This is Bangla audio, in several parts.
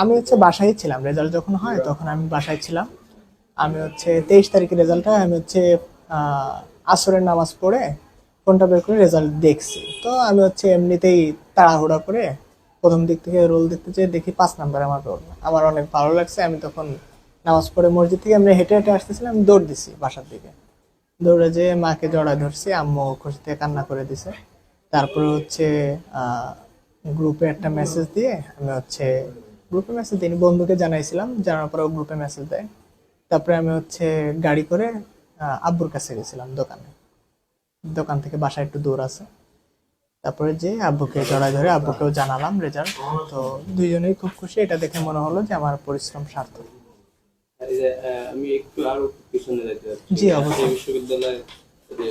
আমি হচ্ছে বাসায় ছিলাম রেজাল্ট যখন হয় তখন আমি বাসায় ছিলাম। আমি হচ্ছে তেইশ তারিখের রেজাল্ট হয় আমি হচ্ছে আসরের নামাজ পড়ে ফোনটা বের করে রেজাল্ট দেখছি। তো আমি হচ্ছে এমনিতেই তাড়াহুড়া করে প্রথম দিক থেকে রোল দেখতে চেয়ে দেখি পাঁচ নাম্বার আমার রোল আমার অনেক ভালো লাগছে আমি তখন নামাজ পড়ে মসজিদ থেকে আমরা হেঁটে হেঁটে আসতেছিলাম দৌড় দিছি বাসার দিকে। দৌড়ে যেয়ে মাকে জড়ায় ধরছি আম্মু খুশিতে কান্না করে দিছে। তারপরে হচ্ছে গ্রুপে একটা মেসেজ দিয়ে আমি হচ্ছে গ্রুপে মেসেজ দিইনি বন্ধুকে জানাইছিলাম জানার পরে গ্রুপে মেসেজ দেয়। তারপরে আমি হচ্ছে গাড়ি করে আব্বুর কাছে গেছিলাম দোকানে। দোকান থেকে বাসা একটু দূর আছে। তারপরে যে আব্বুকে জড়ায় ধরে আব্বুকেও জানালাম রেজাল্ট তো দুইজনেই খুব খুশি এটা দেখে মনে হলো যে আমার পরিশ্রম সার্থক। আমি একটু আরও পিছনে যেতে জি, অবশ্যই। বিশ্ববিদ্যালয়ে যে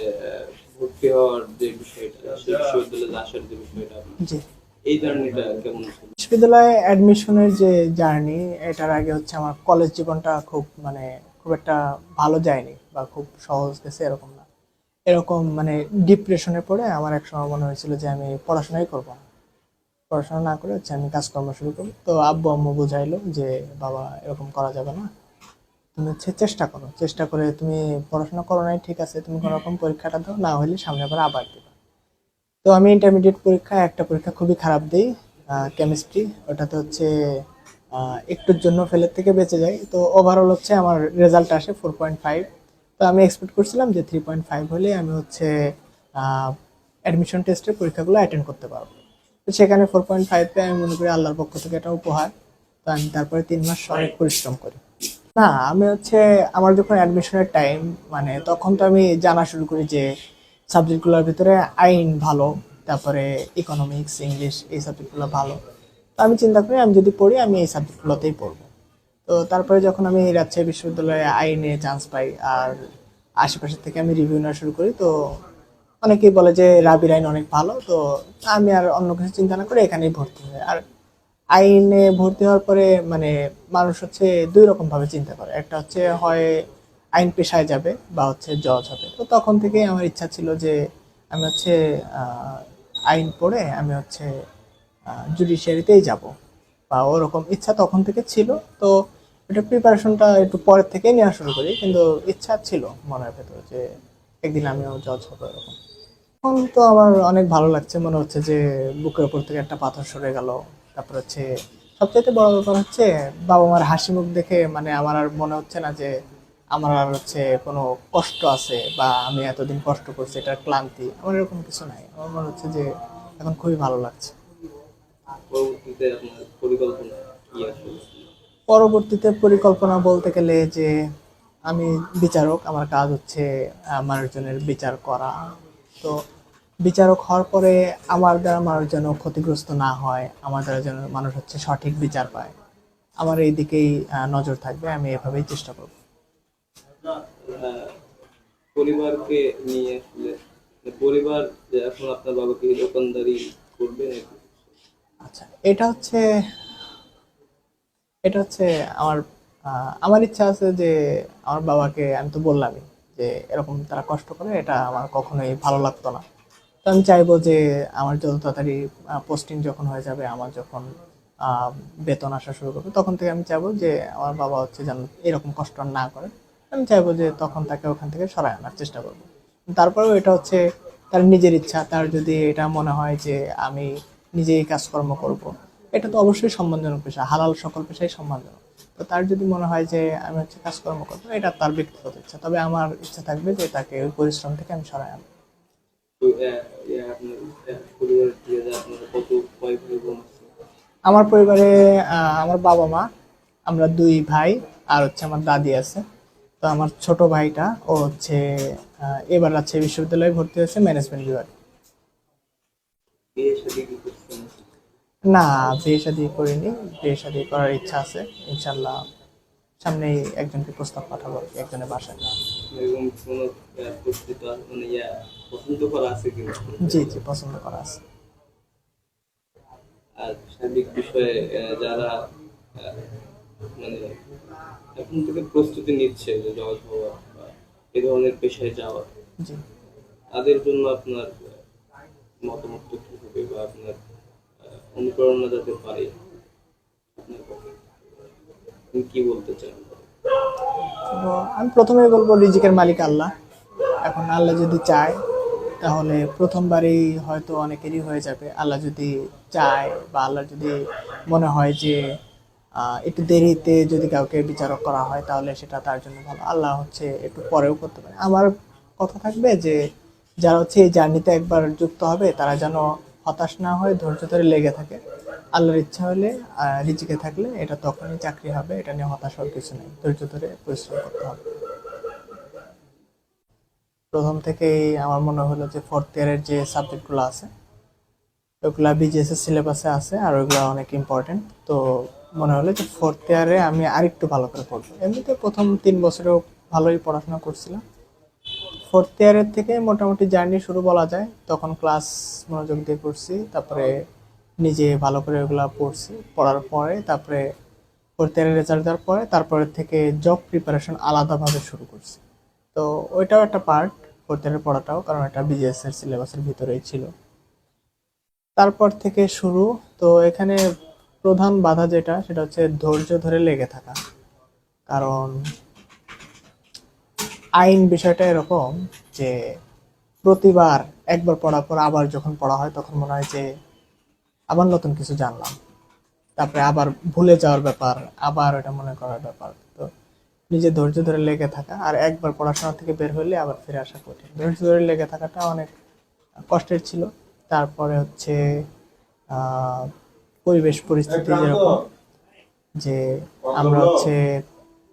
ভর্তি হওয়ার যে বিষয়টা বিশ্ববিদ্যালয়ে আসার যে বিষয়টা জি। এই জার্নিটা কেমন ছিল? বিশ্ববিদ্যালয়ে অ্যাডমিশনের যে জার্নি এটার আগে হচ্ছে আমার কলেজ জীবনটা খুব মানে খুব একটা ভালো যায়নি বা খুব সহজ গেছে এরকম না। এরকম মানে ডিপ্রেশনে পড়ে আমার এক সময় মনে হয়েছিল যে আমি পড়াশোনাই করব না। পড়াশোনা না করে হচ্ছে আমি কাজকর্ম শুরু করব। তো আব্বু আম্মু বুঝাইলো যে, বাবা, এরকম করা যাবে না। তুমি হচ্ছে চেষ্টা করো। চেষ্টা করে তুমি পড়াশোনা করো নাই, ঠিক আছে, তুমি কোনো রকম পরীক্ষাটা দাও, না হলে সামনে আবার আবার দিবা। তো আমি ইন্টারমিডিয়েট পরীক্ষা একটা পরীক্ষা খুবই খারাপ দিই। কেমিস্ট্রি ওটাতে হচ্ছে একটুর জন্য ফেলের থেকে বেঁচে যাই তো ওভারঅল হচ্ছে আমার রেজাল্ট আসে ফোর পয়েন্ট ফাইভ তো আমি এক্সপেক্ট করছিলাম যে থ্রি পয়েন্ট ফাইভ হলে আমি হচ্ছে অ্যাডমিশন টেস্টের পরীক্ষাগুলো অ্যাটেন্ড করতে পারব। তো সেখানে ফোর পয়েন্ট ফাইভ পেয়ে আমি মনে করি আল্লাহর পক্ষ থেকে একটা উপহার। তো আমি তারপরে তিন মাস অনেক পরিশ্রম করি। না আমি হচ্ছে আমার যখন অ্যাডমিশনের টাইম মানে তখন তো আমি জানা শুরু করি যে সাবজেক্টগুলোর ভিতরে আইন ভালো তারপরে ইকোনমিক্স ইংলিশ এই সাবজেক্টগুলো ভালো। তো আমি চিন্তা করি, আমি যদি পড়ি, আমি এই সাবজেক্টগুলোতেই পড়ব। তো তারপরে যখন আমি রাজশাহী বিশ্ববিদ্যালয়ে আইনে চান্স পাই, আর আশেপাশের থেকে আমি রিভিউ নেওয়া শুরু করি, তো অনেকেই বলে যে রাবির আইন অনেক ভালো, তো আমি আর অন্য কিছু চিন্তা না করে এখানেই ভর্তি হই। আর আইনে ভর্তি হওয়ার পরে মানে মানুষ হচ্ছে দুই রকম ভাবে চিন্তা করে। একটা হচ্ছে হয় আইন পেশায় যাবে, বা হচ্ছে জজ হবে। তো তখন থেকেই আমার ইচ্ছা ছিল যে আমি হচ্ছে আইন পড়ে আমি হচ্ছে জুডিশিয়ারিতেই যাব। বা ওরকম ইচ্ছা তখন থেকে ছিল। তো এটা প্রিপারেশনটা একটু পরের থেকেই নেওয়া শুরু করি। কিন্তু ইচ্ছা ছিল মনের ভেতর যে একদিন আমিও জজ হব এরকম। এখন তো আমার অনেক ভালো লাগছে। মনে হচ্ছে যে বুকের উপর থেকে একটা পাথর সরে গেল। তারপর হচ্ছে সবচাইতে বড় ব্যাপার হচ্ছে বাবা মার হাসি মুখ দেখে মানে আমার আর মনে হচ্ছে না যে আমার আর হচ্ছে কোনো কষ্ট আছে বা আমি এতদিন কষ্ট করছি এটার ক্লান্তি আমার এরকম কিছু নাই। আমার মনে হচ্ছে যে এখন খুবই ভালো লাগছে। পরবর্তীতে পরিকল্পনা কি পরবর্তীতে পরিকল্পনা বলতে গেলে যে আমি বিচারক আমার কাজ হচ্ছে মানুষজনের বিচার করা। তো বিচারক হওয়ার পরে আমার দ্বারা মানুষ যেন ক্ষতিগ্রস্ত না হয় আমার দ্বারা যেন মানুষ হচ্ছে সঠিক বিচার পায়। আমার এই দিকেই নজর থাকবে আমি এভাবেই চেষ্টা করব। পরিবারকে নিয়ে আসলে মানে পরিবার যে এখন আপনার বাবাকে দোকানদারি করবে আচ্ছা এটা হচ্ছে এটা হচ্ছে আমার আমার ইচ্ছা আছে যে আমার বাবাকে আমি তো বললামই যে এরকম তারা কষ্ট করে, এটা আমার কখনোই ভালো লাগতো না। তো আমি চাইব যে আমার যত তাড়াতাড়ি পোস্টিং যখন হয়ে যাবে, আমার যখন বেতন আসা শুরু করবে, তখন থেকে আমি চাইব যে আমার বাবা হচ্ছে যেন এরকম কষ্ট না করে। আমি চাইব যে তখন তাকে ওখান থেকে সরায় আনার চেষ্টা করব। তারপরেও এটা হচ্ছে তার নিজের ইচ্ছা তার যদি এটা মনে হয় যে আমি নিজেই কাজকর্ম করব এটা তো অবশ্যই সম্মানজনক পেশা হালাল সকল পেশাই সম্মানজনক। তো তার যদি মনে হয় যে আমি হচ্ছে কাজকর্ম করব এটা তার ব্যক্তিগত ইচ্ছা। তবে আমার ইচ্ছা থাকবে যে তাকে ওই পরিশ্রম থেকে আমি সরাই আনব। আমার পরিবারে আমার বাবা মা আমরা দুই ভাই আর হচ্ছে আমার দাদি আছে। তো আমার ছোট ভাইটা ও হচ্ছে এবার রাজশাহী বিশ্ববিদ্যালয়ে ভর্তি হয়েছে ম্যানেজমেন্ট বিভাগ। না বিয়ে শাদি করিনি। বিয়ে শাদি করার ইচ্ছা আছে ইনশাল্লাহ সামনেই একজনকে প্রস্তাব পাঠাবো একজনের বাসায়। মানে পছন্দ করা আছে জি জি পছন্দ করা আছে। আর সার্বিক বিষয়ে যারা মানে এখন থেকে প্রস্তুতি নিচ্ছে যে জজ হওয়া বা এ ধরনের পেশায় যাওয়া। তাদের জন্য আপনার মতামত কি হবে বা আপনার অনুপ্রেরণা যাতে পারে আপনার কি বলতে চান? আমি প্রথমে বলব রিজিকের মালিক আল্লাহ। এখন আল্লাহ যদি চায় তাহলে প্রথমবারই হয়তো অনেকেরই হয়ে যাবে। আল্লাহ যদি চায় বা আল্লাহ যদি মনে হয় যে একটু দেরিতে যদি কাউকে বিচারক করা হয়, তাহলে সেটা তার জন্য ভালো। আল্লাহ হচ্ছে একটু পরেও করতে পারে। আমার কথা থাকবে যে, যারা হচ্ছে এই জার্নিতে একবার যুক্ত হবে, তারা যেন হতাশ না হয়ে, ধৈর্য ধরে লেগে থাকে। আল্লাহর ইচ্ছা হলে রিজিকে থাকলে এটা তখনই চাকরি হবে, এটা নিয়ে হতাশ হওয়ার কিছু নেই। ধৈর্য ধরে পরিশ্রম করতে হবে। প্রথম থেকেই আমার মনে হলো যে ফোর্থ ইয়ারের যে সাবজেক্টগুলো আছে, ওগুলা বিজিএস এর সিলেবাসে আছে, আর ওগুলো অনেক ইম্পর্টেন্ট তো মনে হলো যে ফোর্থ ইয়ারে আমি আরেকটু ভালো করে পড়ব। এমনিতে প্রথম তিন বছরেও ভালোই পড়াশোনা করছিলাম। ফোর্থ ইয়ারের থেকে মোটামুটি জার্নি শুরু বলা যায়। তখন ক্লাস মনোযোগ দিয়ে করছি তারপরে নিজে ভালো করে ওগুলা পড়ছি। পড়ার পরে তারপরে ফোর্থ ইয়ারের রেজাল্ট দেওয়ার পরে তারপরে থেকে জব প্রিপারেশন আলাদাভাবে শুরু করছি। তো ওইটাও একটা পার্ট ফোর্থ ইয়ারের পড়াটাও, কারণ এটা বিজিএস এর সিলেবাসের ভিতরেই ছিল। তারপর থেকে শুরু, তো এখানে প্রধান বাধা যেটা, সেটা হচ্ছে ধৈর্য ধরে লেগে থাকা। কারণ আইন বিষয়টা এরকম যে প্রতিবার একবার পড়ার পর আবার যখন পড়া হয়, তখন মনে হয় যে আবার নতুন কিছু জানলাম। তারপরে আবার ভুলে যাওয়ার ব্যাপার, আবার ওটা মনে করার ব্যাপার। তো নিজে ধৈর্য ধরে লেগে থাকা আর একবার পড়াশোনা থেকে বের হলে আবার ফিরে আসা কঠিন। ধৈর্য ধরে লেগে থাকাটা অনেক কষ্টের ছিল। তারপরে হচ্ছে পরিবেশ পরিস্থিতি যেরকম। যে আমরা হচ্ছে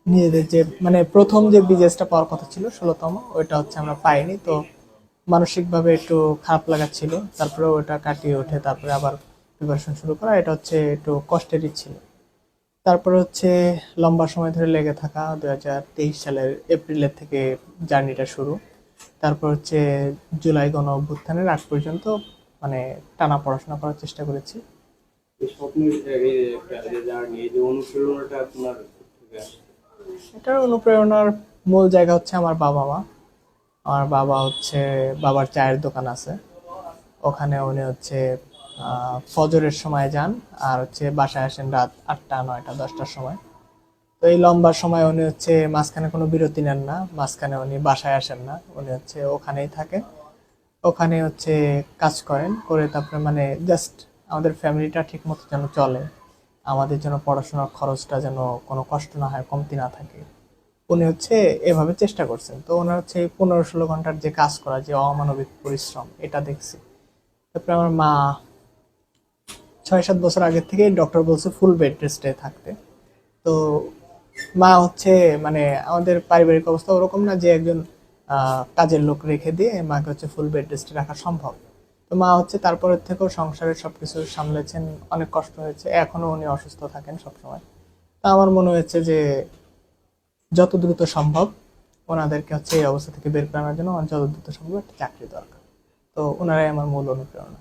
নিজেদের যে মানে প্রথম যে বিজনেসটা পাওয়ার কথা ছিল ষোলোতম ওইটা হচ্ছে আমরা পাইনি। তো মানসিকভাবে একটু খারাপ লাগাচ্ছিল তারপরে ওটা কাটিয়ে উঠে তারপরে আবার প্রিপারেশন শুরু করা। এটা হচ্ছে একটু কষ্টেরই ছিল। তারপরে হচ্ছে লম্বা সময় ধরে লেগে থাকা দু হাজার তেইশ সালের এপ্রিলের থেকে জার্নিটা শুরু। তারপর হচ্ছে জুলাই গণ অভ্যুত্থানের আগ পর্যন্ত মানে টানা পড়াশোনা করার চেষ্টা করেছি। এটার অনুপ্রেরণার মূল জায়গা হচ্ছে আমার বাবা মা। আমার বাবা হচ্ছে, বাবার চায়ের দোকান আছে। ওখানে উনি হচ্ছে ফজরের সময় যান আর হচ্ছে বাসায় আসেন রাত আটটা, নয়টা, দশটার সময়। তো এই লম্বা সময় উনি হচ্ছে মাঝখানে কোনো বিরতি নেন না, মাঝখানে উনি বাসায় আসেন না। উনি হচ্ছে ওখানেই থাকে। ওখানে হচ্ছে কাজ করেন, করে তারপরে মানে জাস্ট আমাদের ফ্যামিলিটা ঠিক মতো যেন চলে, আমাদের যেন পড়াশোনার খরচটা যেন কোনো কষ্ট না হয়, কমতি না থাকে। উনি হচ্ছে এভাবে চেষ্টা করছেন। তো ওনার হচ্ছে পনেরো ষোলো ঘণ্টার যে কাজ করা, যে অমানবিক পরিশ্রম, এটা দেখছি। তারপরে আমার মা ছয় সাত বছর আগের থেকেই ডক্টর বলছে ফুল বেড রেস্টে থাকতে। তো মা হচ্ছে মানে আমাদের পারিবারিক অবস্থা ওরকম না যে একজন কাজের লোক রেখে দিয়ে মাকে হচ্ছে ফুল বেড রেস্টে রাখা সম্ভব। তো মা হচ্ছে তারপরের থেকেও সংসারের সব কিছু সামলেছেন, অনেক কষ্ট হয়েছে। এখনও উনি অসুস্থ থাকেন সবসময়। তা আমার মনে হয়েছে যে যত দ্রুত সম্ভব ওনাদেরকে হচ্ছে এই অবস্থা থেকে বের করানোর জন্য যত দ্রুত সম্ভব একটা চাকরি দরকার। তো ওনারাই আমার মূল অনুপ্রেরণা।